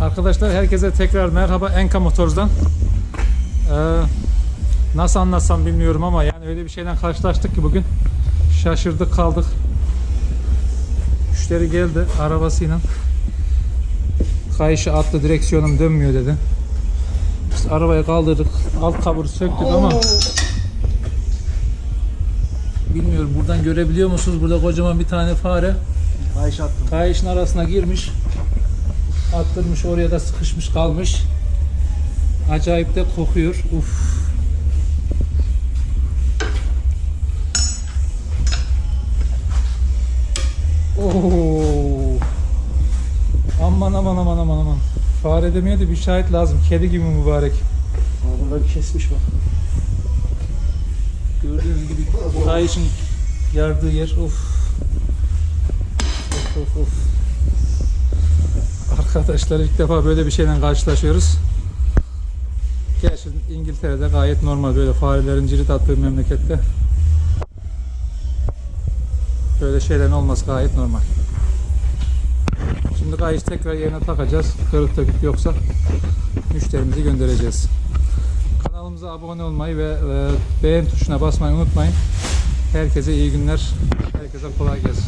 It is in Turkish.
Arkadaşlar herkese tekrar merhaba Enka Motors'dan. Ee, nasıl anlatsam bilmiyorum ama yani öyle bir şeyden karşılaştık ki bugün. Şaşırdık kaldık. Müşteri geldi arabasıyla. Kayışı attı direksiyonum dönmüyor dedi. Biz arabayı kaldırdık. Alt kaburu söktük ama bilmiyorum buradan görebiliyor musunuz? Burada kocaman bir tane fare Kayış attım. kayışın arasına girmiş. Attırmış oraya da sıkışmış kalmış. Acayip de kokuyor. Uf. Oo. Aman aman aman aman aman. Fare demeye de bir şahit lazım. Kedi gibi mübarek. Burada kesmiş bak. Gördüğünüz gibi kayışın yardığı yer. Of. Of of of. Arkadaşlar ilk defa böyle bir şeyle karşılaşıyoruz. Gerçi İngiltere'de gayet normal böyle farelerin cirit attığı memlekette. Böyle şeylerin olması gayet normal. Şimdi kayış tekrar yerine takacağız. Kırık dökük yoksa müşterimizi göndereceğiz. Kanalımıza abone olmayı ve e, beğen tuşuna basmayı unutmayın. Herkese iyi günler. Herkese kolay gelsin.